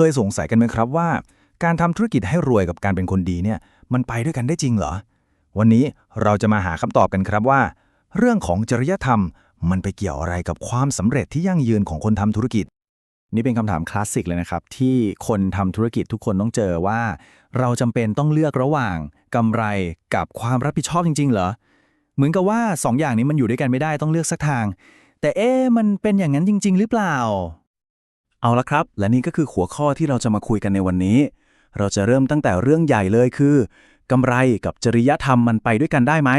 เคยสงสัยกันไหมครับว่า การทำธุรกิจให้รวยกับการเป็นคนดีเนี่ยมันไปด้วยกันได้จริงเหรอ วันนี้เราจะมาหาคำตอบกันครับว่า เรื่องของจริยธรรมมันไปเกี่ยวอะไรกับความสำเร็จที่ยั่งยืนของคนทำธุรกิจ นี่เป็นคำถามคลาสสิกเลยนะครับ ที่คนทำธุรกิจทุกคนต้องเจอว่า เราจำเป็นต้องเลือกระหว่างกำไรกับความรับผิดชอบจริง ๆ เหรอ เหมือนกับว่าสองอย่างนี้มันอยู่ด้วยกันไม่ได้ต้องเลือกสักทาง แต่เอ๊ะมันเป็นอย่างนั้นจริง ๆ หรือเปล่า เอาละครับ และนี่ก็คือหัวข้อที่เราจะมาคุยกันในวันนี้ เราจะเริ่มตั้งแต่เรื่องใหญ่เลยคือกำไรกับจริยธรรมมันไปด้วยกันได้ไหม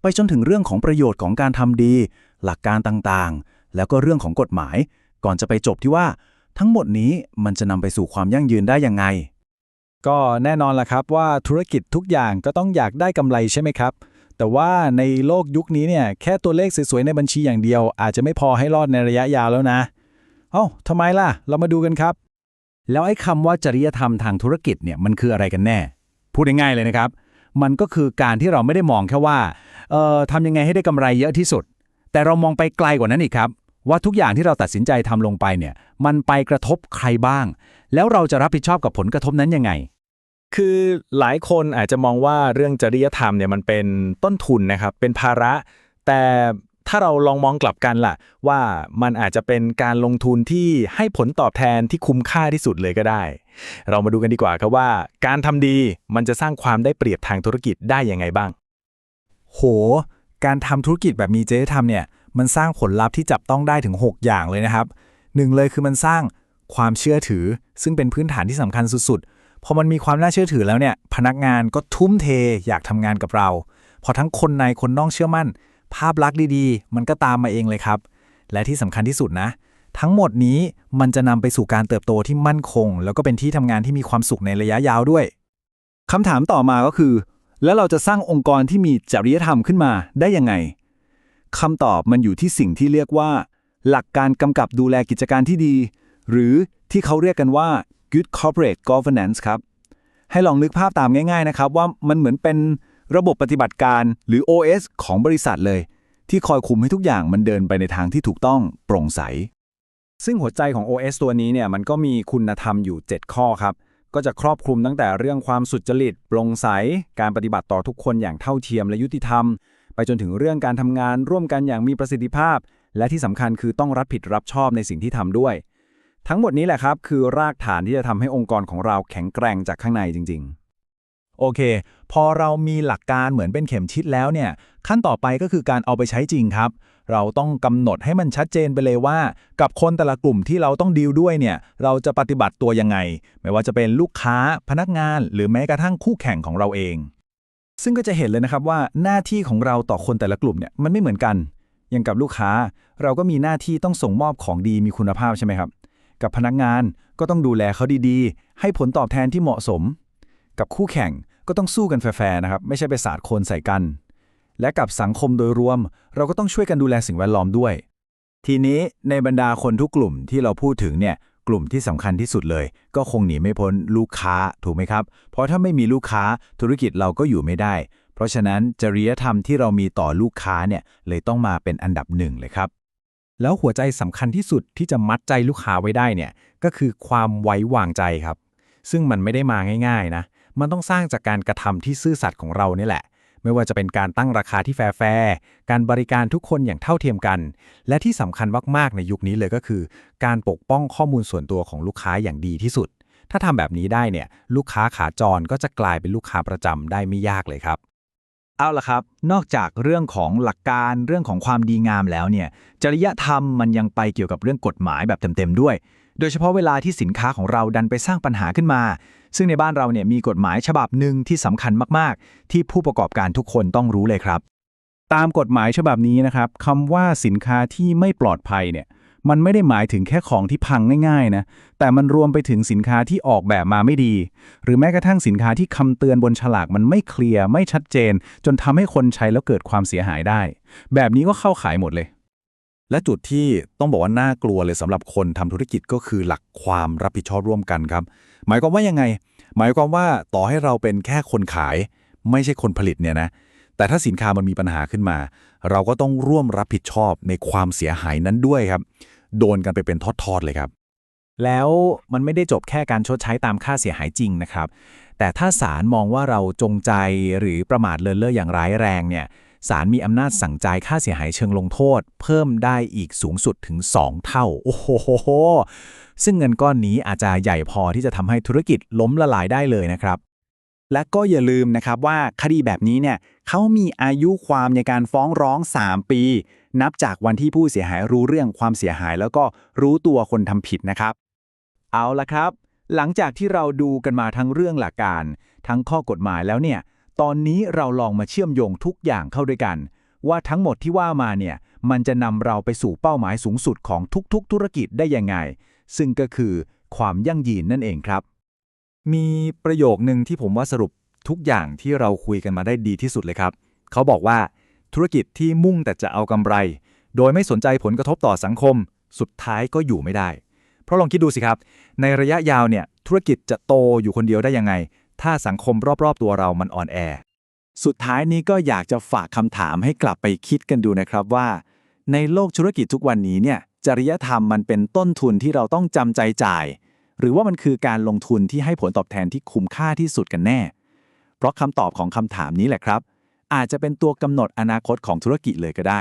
ไปจนถึงเรื่องของประโยชน์ของการทำดี หลักการต่างๆ แล้วก็เรื่องของกฎหมาย ก่อนจะไปจบที่ว่า ทั้งหมดนี้มันจะนำไปสู่ความยั่งยืนได้ยังไง ก็แน่นอนล่ะครับว่าธุรกิจทุกอย่างก็ต้องอยากได้กำไรใช่ไหมครับ แต่ว่าในโลกยุคนี้เนี่ยแค่ตัวเลขสวยๆในบัญชีอย่างเดียว อาจจะไม่พอให้รอดในระยะยาวแล้วนะ เอ้าทำไมล่ะ เรามาดูกันครับ แล้วไอ้คำว่าจริยธรรมทางธุรกิจเนี่ยมันคืออะไรกันแน่ พูดง่ายๆเลยนะครับ มันก็คือการที่เราไม่ได้มองแค่ว่าเอ่อทำยังไงให้ได้กำไรเยอะที่สุด แต่เรามองไปไกลกว่านั้นอีกครับ ว่าทุกอย่างที่เราตัดสินใจทำลงไปเนี่ย มันไปกระทบใครบ้าง แล้วเราจะรับผิดชอบกับผลกระทบนั้นยังไงคือหลายคนอาจจะมองว่าเรื่องจริยธรรมเนี่ยมันเป็นต้นทุนนะครับ เป็นภาระ แต่ ถ้าเราลองมองกลับกันล่ะ ว่ามันอาจจะเป็นการลงทุนที่ให้ผลตอบแทนที่คุ้มค่าที่สุดเลยก็ได้ เรามาดูกันดีกว่าครับว่า การทำดีมันจะสร้างความได้เปรียบทางธุรกิจได้ยังไงบ้าง โห การทำธุรกิจแบบมีจริยธรรมเนี่ยมันสร้างผลลัพธ์ที่จับต้องได้ถึง 6 อย่างเลยนะครับหนึ่งเลยคือมันสร้างความเชื่อถือ ซึ่งเป็นพื้นฐานที่สำคัญสุดๆพอมันมีความน่าเชื่อถือแล้วเนี่ยพนักงานก็ทุ่มเทอยากทำงานกับเรา พอทั้งคนในคนนอกเชื่อมั่น ภาพลักษณ์ดีๆ มันก็ตามมาเองเลยครับ และที่สำคัญที่สุดนะ ทั้งหมดนี้มันจะนำไปสู่การเติบโตที่มั่นคง แล้วก็เป็นที่ทำงานที่มีความสุขในระยะยาวด้วยคำถามต่อมาก็คือ แล้วเราจะสร้างองค์กรที่มีจริยธรรมขึ้นมาได้ยังไงคำตอบมันอยู่ที่สิ่งที่เรียกว่า หลักการกำกับดูแลกิจการที่ดี หรือที่เขาเรียกกันว่า good corporate governance ครับ ให้ลองนึกภาพตามง่าย ๆ นะครับ ว่ามันเหมือนเป็น ระบบปฏิบัติการหรือ OS ของบริษัทเลย ที่คอยคุมให้ทุกอย่างมันเดินไปในทางที่ถูกต้องโปร่งใส ซึ่งหัวใจของ OS ตัวนี้เนี่ยมันก็มีคุณธรรมอยู่ 7 ข้อครับ ก็จะครอบคลุมตั้งแต่เรื่องความสุจริตโปร่งใส การปฏิบัติต่อทุกคนอย่างเท่าเทียมและยุติธรรม ไปจนถึงเรื่องการทำงานร่วมกันอย่างมีประสิทธิภาพ และที่สำคัญคือต้องรับผิดรับชอบในสิ่งที่ทำด้วย ทั้งหมดนี้แหละครับคือรากฐานที่จะทำให้องค์กรของเราแข็งแกร่งจากข้างในจริง ๆ โอเค พอเรามีหลักการเหมือนเป็นเข็มทิศแล้วเนี่ย ขั้นต่อไปก็คือการเอาไปใช้จริงครับ เราต้องกำหนดให้มันชัดเจนไปเลยว่า กับคนแต่ละกลุ่มที่เราต้องดีลด้วยเนี่ย เราจะปฏิบัติตัวยังไง ไม่ว่าจะเป็นลูกค้าพนักงาน หรือแม้กระทั่งคู่แข่งของเราเอง ซึ่งก็จะเห็นเลยนะครับว่าหน้าที่ของเราต่อคนแต่ละกลุ่มเนี่ยมันไม่เหมือนกันอย่างกับลูกค้าเราก็มีหน้าที่ต้องส่งมอบของดีมีคุณภาพใช่ไหมครับ กับพนักงานก็ต้องดูแลเขาดีๆ ให้ผลตอบแทนที่เหมาะสม กับคู่แข่งก็ต้องสู้กันแฟร์ๆนะครับ ไม่ใช่ไปสาดโคลนใส่กัน และกับสังคมโดยรวม เราก็ต้องช่วยกันดูแลสิ่งแวดล้อมด้วย ทีนี้ในบรรดาคนทุกกลุ่มที่เราพูดถึงเนี่ยกลุ่มที่สำคัญที่สุดเลย ก็คงหนีไม่พ้นลูกค้าถูกไหมครับ เพราะถ้าไม่มีลูกค้าธุรกิจเราก็อยู่ไม่ได้ เพราะฉะนั้นจริยธรรมที่เรามีต่อลูกค้าเนี่ยเลยต้องมาเป็นอันดับหนึ่งเลยครับ แล้วหัวใจสำคัญที่สุดที่จะมัดใจลูกค้าไว้ได้เนี่ยก็คือความไว้วางใจครับ ซึ่งมันไม่ได้มาง่าย ๆนะ มันต้องสร้างจากการกระทำที่ซื่อสัตย์ของเรานี่แหละ ไม่ว่าจะเป็นการตั้งราคาที่แฟร์การบริการทุกคนอย่างเท่าเทียมกัน และที่สำคัญมากๆในยุคนี้เลยก็คือ การปกป้องข้อมูลส่วนตัวของลูกค้าอย่างดีที่สุด ถ้าทำแบบนี้ได้เนี่ยลูกค้าขาจรก็จะกลายเป็นลูกค้าประจำได้ไม่ยากเลยครับเอาละครับ นอกจากเรื่องของหลักการเรื่องของความดีงามแล้วเนี่ย จริยธรรมมันยังไปเกี่ยวกับเรื่องกฎหมายแบบเต็มๆด้วย โดยเฉพาะเวลาที่สินค้าของเราดันไปสร้างปัญหาขึ้นมา ซึ่งในบ้านเราเนี่ยมีกฎหมายฉบับหนึ่งที่สำคัญมาก ๆ ที่ผู้ประกอบการทุกคนต้องรู้เลยครับ ตามกฎหมายฉบับนี้นะครับคำว่าสินค้าที่ไม่ปลอดภัยเนี่ยมันไม่ได้หมายถึงแค่ของที่พังง่ายๆนะ แต่มันรวมไปถึงสินค้าที่ออกแบบมาไม่ดี หรือแม้กระทั่งสินค้าที่คำเตือนบนฉลากมันไม่เคลียร์ ไม่ชัดเจน จนทำให้คนใช้แล้วเกิดความเสียหายได้ แบบนี้ก็เข้าขายหมดเลย และจุดที่ต้องบอกว่าน่ากลัวเลยสำหรับคนทำธุรกิจก็คือหลักความรับผิดชอบร่วมกันครับ หมายความว่ายังไง หมายความว่าต่อให้เราเป็นแค่คนขาย ไม่ใช่คนผลิตเนี่ยนะแต่ถ้าสินค้ามันมีปัญหาขึ้นมา เราก็ต้องร่วมรับผิดชอบในความเสียหายนั้นด้วยครับ โดนกันไปเป็นทอดๆเลยครับ แล้วมันไม่ได้จบแค่การชดใช้ตามค่าเสียหายจริงนะครับ แต่ถ้าศาลมองว่าเราจงใจหรือประมาทเลินเล่ออย่างร้ายแรงเนี่ย ศาลมีอำนาจสั่งจ่ายค่าเสียหายเชิงลงโทษ เพิ่มได้อีกสูงสุดถึง 2 เท่า โอ้โห ซึ่งเงินก้อนนี้อาจจะใหญ่พอที่จะทำให้ธุรกิจล้มละลายได้เลยนะครับ และก็อย่าลืมนะครับว่าคดีแบบนี้เนี่ยเขามีอายุความในการฟ้องร้อง 3 ปี นับจากวันที่ผู้เสียหายรู้เรื่องความเสียหาย แล้วก็รู้ตัวคนทำผิดนะครับ เอาละครับ หลังจากที่เราดูกันมาทั้งเรื่องหลักการ ทั้งข้อกฎหมายแล้วเนี่ย ตอนนี้เราลองมาเชื่อมโยงทุกอย่างเข้าด้วยกัน ว่าทั้งหมดที่ว่ามาเนี่ย มันจะนำเราไปสู่เป้าหมายสูงสุดของทุกๆ ธุรกิจได้ยังไง ซึ่งก็คือความยั่งยืนนั่นเองครับ มีประโยคหนึ่งที่ผมว่าสรุปทุกอย่างที่เราคุยกันมาได้ดีที่สุดเลยครับ เขาบอกว่าธุรกิจที่มุ่งแต่จะเอากำไร โดยไม่สนใจผลกระทบต่อสังคม สุดท้ายก็อยู่ไม่ได้ เพราะลองคิดดูสิครับ ในระยะยาวเนี่ยธุรกิจจะโตอยู่คนเดียวได้ยังไง ถ้าสังคมรอบๆตัวเรามันอ่อนแอ สุดท้ายนี้ก็อยากจะฝากคำถามให้กลับไปคิดกันดูนะครับว่า ในโลกธุรกิจทุกวันนี้เนี่ยจริยธรรมมันเป็นต้นทุนที่เราต้องจำใจจ่าย หรือว่ามันคือการลงทุนที่ให้ผลตอบแทนที่คุ้มค่าที่สุดกันแน่ เพราะคำตอบของคำถามนี้แหละครับ อาจจะเป็นตัวกำหนดอนาคตของธุรกิจเลยก็ได้